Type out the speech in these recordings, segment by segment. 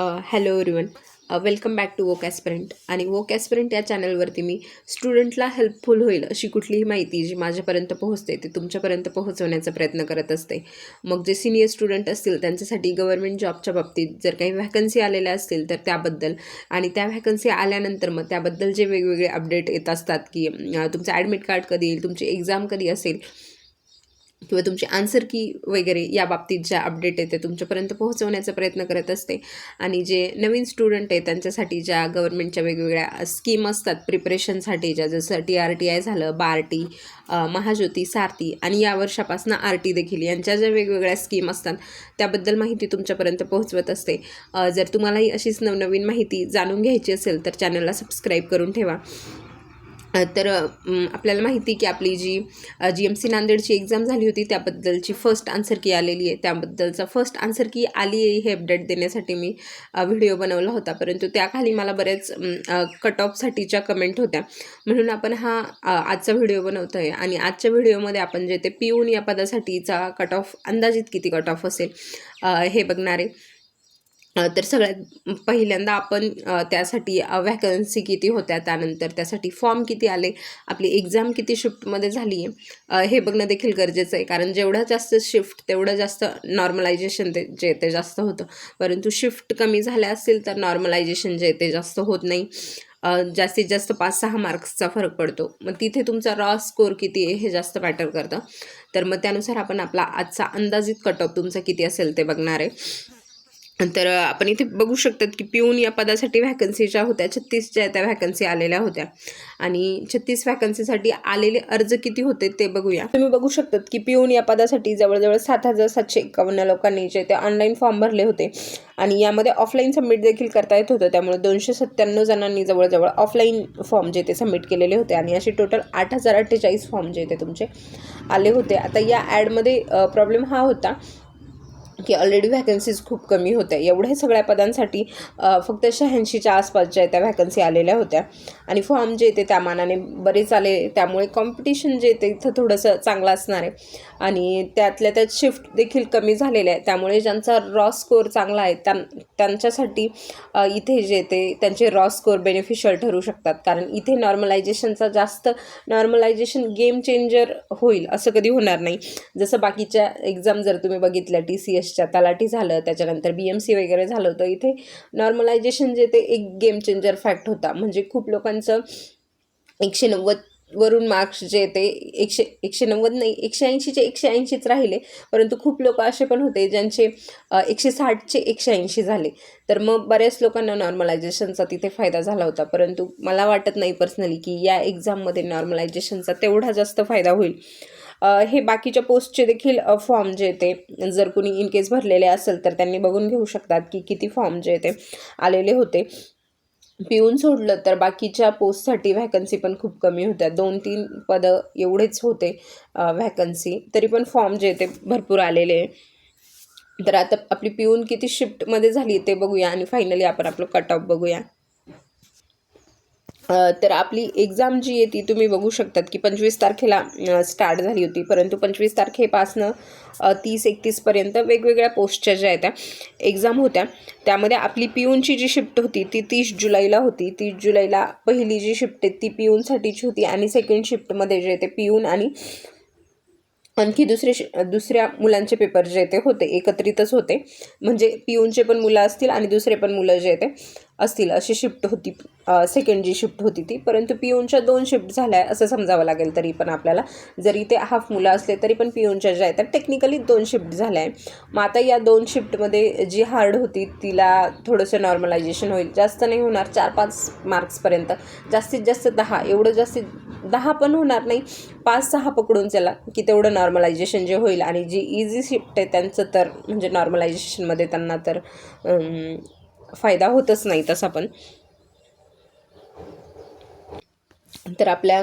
Hello everyone welcome back to woke aspirant आणि woke aspirant या चॅनलवरती मी स्टुडंटला हेल्पफुल होईल अशी कुठलीही माहिती जी माझ्यापर्यंत पोहोचते ती तुमच्यापर्यंत पोहोचवण्याचा प्रयत्न करत असते. मग जे सिनियर स्टुडंट असतील त्यांच्यासाठी गव्हर्मेंट जॉबच्या बाबतीत जर काही व्हॅकन्सी आलेल्या असतील तर त्याबद्दल आणि त्या व्हॅकन्सी आल्यानंतर मग त्याबद्दल जे वेगवेगळे अपडेट येत असतात की तुमचं ॲडमिट कार्ड कधी येईल तुमची एक्झाम कधी असेल किंवा तुमची आन्सर की वगैरे या बाबतीत ज्या अपडेट आहे ते तुमच्यापर्यंत पोहोचवण्याचा प्रयत्न करत असते. आणि जे नवीन स्टुडंट आहे त्यांच्यासाठी ज्या गव्हर्नमेंटच्या वेगवेगळ्या स्कीम असतात प्रिपरेशनसाठी ज्या जसं टी आर टी आय झालं बार टी महाज्योती सारथी आणि या वर्षापासून आर टी देखील यांच्या ज्या वेगवेगळ्या स्कीम असतात त्याबद्दल माहिती तुमच्यापर्यंत पोहोचवत असते. जर तुम्हालाही अशीच नवनवीन माहिती जाणून घ्यायची असेल तर चॅनलला सबस्क्राईब करून ठेवा. तर आपल्याला माहिती की आपली जी जी एम सी नांदेडची एक्झाम झाली होती त्याबद्दलची फर्स्ट आन्सर की आलेली आहे. त्याबद्दलचा फर्स्ट आन्सर की आली आहे हे अपडेट देण्यासाठी मी व्हिडिओ बनवला होता. परंतु त्याखाली मला बरेच कट ऑफसाठीच्या कमेंट होत्या. म्हणून आपण हा आजचा व्हिडिओ बनवतो आहे आणि आजच्या व्हिडिओमध्ये आपण जे ते पिऊन या पदासाठीचा कट ऑफ अंदाजित किती कट ऑफ असेल हे बघणार आहे. तर सगळ्यात पहिल्यांदा आपण त्यासाठी व्हॅकन्सी किती होत्या त्यानंतर त्यासाठी फॉर्म किती आले आपली एक्झाम किती शिफ्टमध्ये झाली आहे हे बघणं देखील गरजेचं आहे. कारण जेवढं जास्त शिफ्ट तेवढं जास्त नॉर्मलायझेशन ते जे ते जास्त होतं. परंतु शिफ्ट कमी झाल्या असतील तर नॉर्मलायझेशन जे ते जास्त होत नाही. जास्तीत जास्त पाच सहा मार्क्सचा फरक पडतो. मग तिथे तुमचा रॉ स्कोर किती आहे हे जास्त मॅटर करतं. तर मग त्यानुसार आपण आपला आजचा अंदाजित कट ऑफ तुमचा किती असेल ते बघणार आहे. तर आपण इथे बघू शकतात की पिऊन या पदासाठी व्हॅकन्सी ज्या होत्या छत्तीस ज्या त्या व्हॅकन्सी आलेल्या होत्या. आणि छत्तीस व्हॅकन्सीसाठी आलेले अर्ज किती होते ते बघूया. तुम्ही बघू शकतात की पिऊन या पदासाठी जवळजवळ सात हजार सातशे एकावन्न लोकांनी जे ते ऑनलाईन फॉर्म भरले होते. आणि यामध्ये ऑफलाईन सबमिट देखील करता येत होतं. त्यामुळे दोनशे सत्त्याण्णव जणांनी जवळजवळ ऑफलाईन फॉर्म जे ते सबमिट केलेले होते. आणि असे टोटल आठ हजार अठ्ठेचाळीस फॉर्म जे ते तुमचे आले होते. आता या ॲडमध्ये प्रॉब्लेम हा होता की ऑलरेडी व्हॅकन्सीज खूप कमी होत्या. एवढ्या सगळ्या पदांसाठी फक्त शहाऐंशीच्या आसपासच्या त्या व्हॅकन्सी आलेल्या होत्या. आणि फॉर्म जे येते त्या मानाने बरेच आले. त्यामुळे कॉम्पिटिशन जे येते इथं थोडंसं चांगलं असणार आहे. आणि त्यातल्या त्यात शिफ्ट देखील कमी झालेल्या आहे त्यामुळे ज्यांचा रॉ स्कोअर चांगला आहे त्यां त्यांच्यासाठी इथे जे ते त्यांचे रॉ स्कोअर बेनिफिशियल ठरू शकतात. कारण इथे नॉर्मलायझेशनचा जास्त नॉर्मलायझेशन गेम चेंजर होईल असं कधी होणार नाही. जसं बाकीच्या एक्झाम जर तुम्ही बघितल्या टी सी एस एसच्या तलाठी झालं त्याच्यानंतर बी एम सी वगैरे झालं होतं. इथे नॉर्मलायझेशन जे ते एक गेम चेंजर फॅक्ट होता. म्हणजे खूप लोकांचं एकशे नव्वद वरून मार्क्स जे ते एकशे एकशे नव्वद नाही एकशे ऐंशीचे एकशे ऐंशीच राहिले. परंतु खूप लोक असे पण होते ज्यांचे एकशे साठचे एकशे ऐंशी झाले. तर मग बऱ्याच लोकांना नॉर्मलायझेशनचा तिथे फायदा झाला होता. परंतु मला वाटत नाही पर्सनली की या एक्झाममध्ये नॉर्मलायझेशनचा तेवढा जास्त फायदा होईल. हे बाकीच्या पोस्टचे देखील फॉर्म जे ते जर कुणी इन केस भरलेले असेल तर त्यांनी बघून घेऊ शकतात की किती फॉर्म जे ते आलेले होते. पिऊन सोडलं तर बाकीच्या पोस्टसाठी व्हॅकन्सी पण खूप कमी होत्या. दोन तीन पदं एवढेच होते व्हॅकन्सी तरी पण फॉर्म जे ते भरपूर आलेले तर आता आपली पिऊन किती शिफ्टमध्ये झाली ते बघूया आणि फायनली आपण आपलं कट ऑफ बघूया. तर आपली एक्झाम जी आहे ती तुम्ही बघू शकतात की पंचवीस तारखेला स्टार्ट झाली होती. परंतु पंचवीस तारखेपासनं तीस एकतीसपर्यंत वेगवेगळ्या पोस्टच्या ज्या आहेत त्या एक्झाम होत्या. त्यामध्ये आपली पिऊनची जी शिफ्ट होती ती तीस जुलैला होती. तीस जुलैला पहिली जी शिफ्ट आहे ती पिऊनसाठीची होती. आणि सेकंड शिफ्टमध्ये जे ते पिऊन आणि आणखी दुसरे शि दुसऱ्या मुलांचे पेपर जे ते होते एकत्रितच होते. म्हणजे पिऊनचे पण मुलं असतील आणि दुसरे पण मुलं जे ते असतील अशी शिफ्ट होती सेकंड जी शिफ्ट होती ती. परंतु पियूनच्या दोन शिफ्ट झाल्या असं समजावं लागेल तरी पण आपल्याला. जरी ते हाफ मुलं असले तरी पण पियूनच्या ज्या आहेत त्या टेक्निकली दोन शिफ्ट झाल्या आहे मग आता या दोन शिफ्टमध्ये जी हार्ड होती तिला थोडंसं नॉर्मलायझेशन होईल. जास्त नाही होणार चार पाच मार्क्सपर्यंत जास्तीत जास्त दहा. एवढं जास्तीत दहा पण होणार नाही. पाच सहा पकडून चला की तेवढं नॉर्मलायझेशन जे होईल. आणि जी इझी शिफ्ट आहे त्यांचं तर म्हणजे नॉर्मलायझेशनमध्ये त्यांना तर फायदा होतच नाही तसा पण. तर आपल्या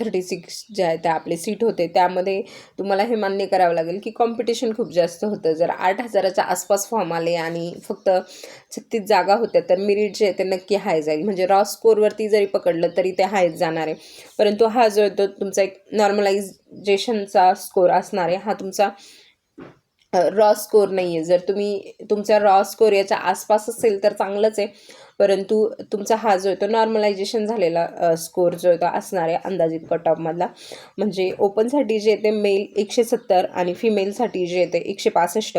थर्टी सिक्स ज्या आहेत त्या आपले सीट होते त्यामध्ये तुम्हाला हे मान्य करावं लागेल की कॉम्पिटिशन खूप जास्त होतं. जर आठ हजाराच्या आसपास फॉर्म आले आणि फक्त छत्तीस जागा होत्या तर मिरिट जे आहे ते नक्की हाय जाईल. म्हणजे रॉ स्कोरवरती जरी पकडलं तरी ते हायच जाणार आहे. परंतु हा जो येतो तो तुमचा एक नॉर्मलायझेशनचा स्कोर असणार आहे. हा तुमचा रॉ स्कोर नाही आहे जर तुम्ही तुमचा रॉ स्कोर याच्या आसपास असेल तर चांगलंच आहे. परंतु तुमचा हा जो आहे तो नॉर्मलायझेशन झालेला स्कोर जो आहे तो असणार आहे अंदाजित कट ऑफमधला म्हणजे ओपनसाठी जे येते मेल एकशे सत्तर आणि फिमेलसाठी जे येते एकशे पासष्ट.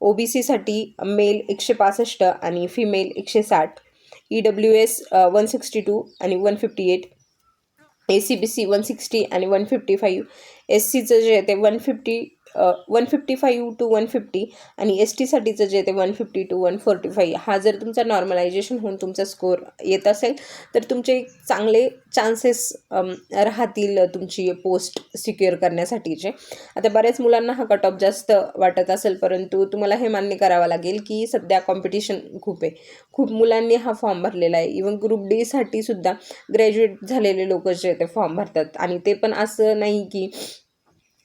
ओ बी सीसाठी मेल एकशे पासष्ट आणि फिमेल एकशे साठ. E W S one sixty two आणि one fifty eight A C B C one sixty आणि वन फिफ्टी फाईव्ह एस सीचं जे आहे ते one fifty one fifty five two one fifty आणि एस टीसाठीचं जे ते one fifty two one forty five हा जर तुमचा नॉर्मलायझेशन होऊन तुमचा स्कोअर येत असेल तर तुमचे चांगले चान्सेस राहतील तुमची पोस्ट सिक्युअर करण्यासाठीचे. आता बऱ्याच मुलांना हा कट ऑफ जास्त वाटत असेल परंतु तुम्हाला हे मान्य करावं लागेल की सध्या कॉम्पिटिशन खूप आहे. खूप मुलांनी हा फॉर्म भरलेला आहे. इवन ग्रुप डीसाठी सुद्धा ग्रॅज्युएट झालेले लोक जे ते फॉर्म भरतात. आणि ते पण असं नाही की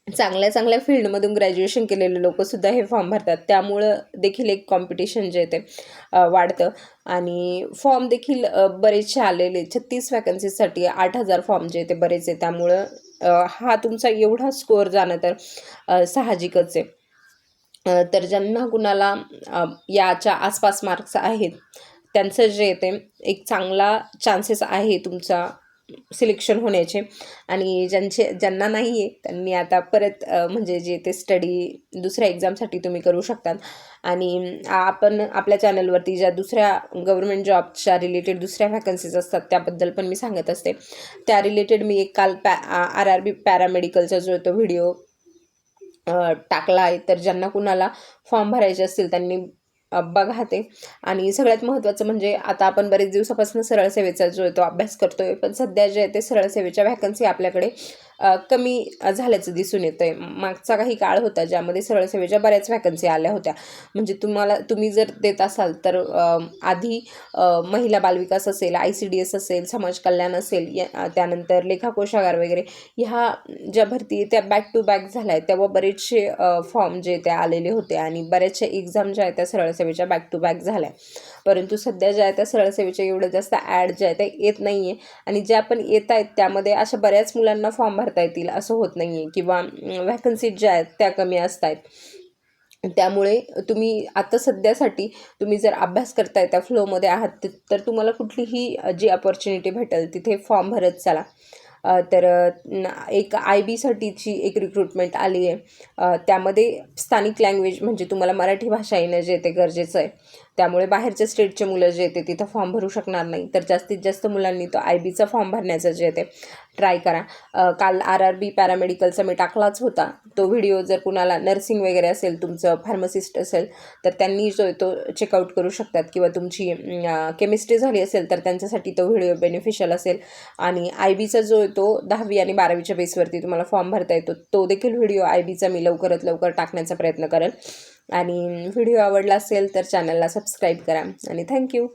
चांगल्या चांगल्या फील्डमधून ग्रॅज्युएशन केलेले लोकंसुद्धा हे फॉर्म भरतात. त्यामुळं देखील एक कॉम्पिटिशन जे ते वाढतं. आणि फॉर्म देखील बरेचसे आलेले छत्तीस वॅकन्सीजसाठी आठ हजार फॉर्म जे ते बरेच आहे. त्यामुळं हा तुमचा एवढा स्कोअर जाणं तर साहजिकच आहे. तर ज्यांना कुणाला याच्या आसपास मार्क्स आहेत त्यांचं जे ते एक चांगला चान्सेस आहे तुमचा सिलेक्शन होण्याचे. आणि ज्यांचे ज्यांना नाही आहे त्यांनी आता परत म्हणजे जे ते स्टडी दुसऱ्या एक्झामसाठी तुम्ही करू शकतात. आणि आपण आपल्या चॅनलवरती ज्या दुसऱ्या गव्हर्मेंट जॉबच्या रिलेटेड दुसऱ्या व्हॅकन्सीज असतात त्याबद्दल पण मी सांगत असते. त्या रिलेटेड मी एक काल पॅ आर आर बी पॅरामेडिकलचा जो तो व्हिडिओ टाकला आहे. तर ज्यांना कुणाला फॉर्म भरायचे असतील त्यांनी बघा ते. आणि सगळ्यात महत्त्वाचं म्हणजे आता आपण बरेच दिवसापासून सरळ सेवेचा जो आहे तो अभ्यास करतोय. पण सध्या जे आहे ते सरळ सेवेच्या व्हॅकन्सी आपल्याकडे कमी झाल्याचं दिसून येतं आहे मागचा काही काळ होता ज्यामध्ये सरळ सेवेच्या बऱ्याच व्हॅकन्सी आल्या होत्या. म्हणजे तुम्हाला तुम्ही जर देत असाल तर आधी महिला बालविकास असेल आय सी डी एस असेल समाज कल्याण असेल या त्यानंतर लेखाकोशागार वगैरे ह्या ज्या भरती त्या बॅक टू बॅक झाल्या आहेत. तेव्हा बरेचसे फॉर्म जे त्या आलेले होते आणि बऱ्याचशा एक्झाम ज्या आहेत त्या सरळ सेवेच्या बॅक टू बॅक झाल्या. परंतु सध्या ज्या आहे त्या सरळ सेवेच्या एवढं जास्त ॲड ज्या आहेत त्या येत नाही आहे आणि ज्या पण येत आहेत त्यामध्ये अशा बऱ्याच मुलांना फॉर्म भरता येतील असं होत नाही आहे किंवा व्हॅकन्सीज ज्या आहेत त्या कमी असत आहेत त्यामुळे तुम्ही आता सध्यासाठी तुम्ही जर अभ्यास करताय त्या फ्लोमध्ये आहात तर तुम्हाला कुठलीही जी अपॉर्च्युनिटी भेटेल तिथे फॉर्म भरत चला. तर एक आय बीसाठीची एक रिक्रुटमेंट आली आहे त्यामध्ये स्थानिक लँग्वेज म्हणजे तुम्हाला मराठी भाषा येणं जे ते गरजेचं आहे. त्यामुळे बाहेरच्या स्टेटचे मुलं जे येते तिथं फॉर्म भरू शकणार नाही. तर जास्तीत जास्त मुलांनी तो आय बीचा फॉर्म भरण्याचं जे ते ट्राय करा. काल आर आर बी पॅरामेडिकलचा मी टाकलाच होता. तो व्हिडिओ जर कुणाला नर्सिंग वगैरे असेल तुमचं फार्मसिस्ट असेल तर त्यांनी जो आहे तो चेकआउट करू शकतात किंवा तुमची केमिस्ट्री झाली असेल तर त्यांच्यासाठी तो व्हिडिओ बेनिफिशियल असेल. आणि आय बीचा जो आहे तो दहावी आणि बारावीच्या बेसवरती तुम्हाला फॉर्म भरता येतो तो देखील व्हिडिओ आय बीचा मी लवकरात लवकर टाकण्याचा प्रयत्न करेल. आणि व्हिडिओ आवडला असेल तर चॅनलला सबस्क्राईब करा. आणि थँक्यू.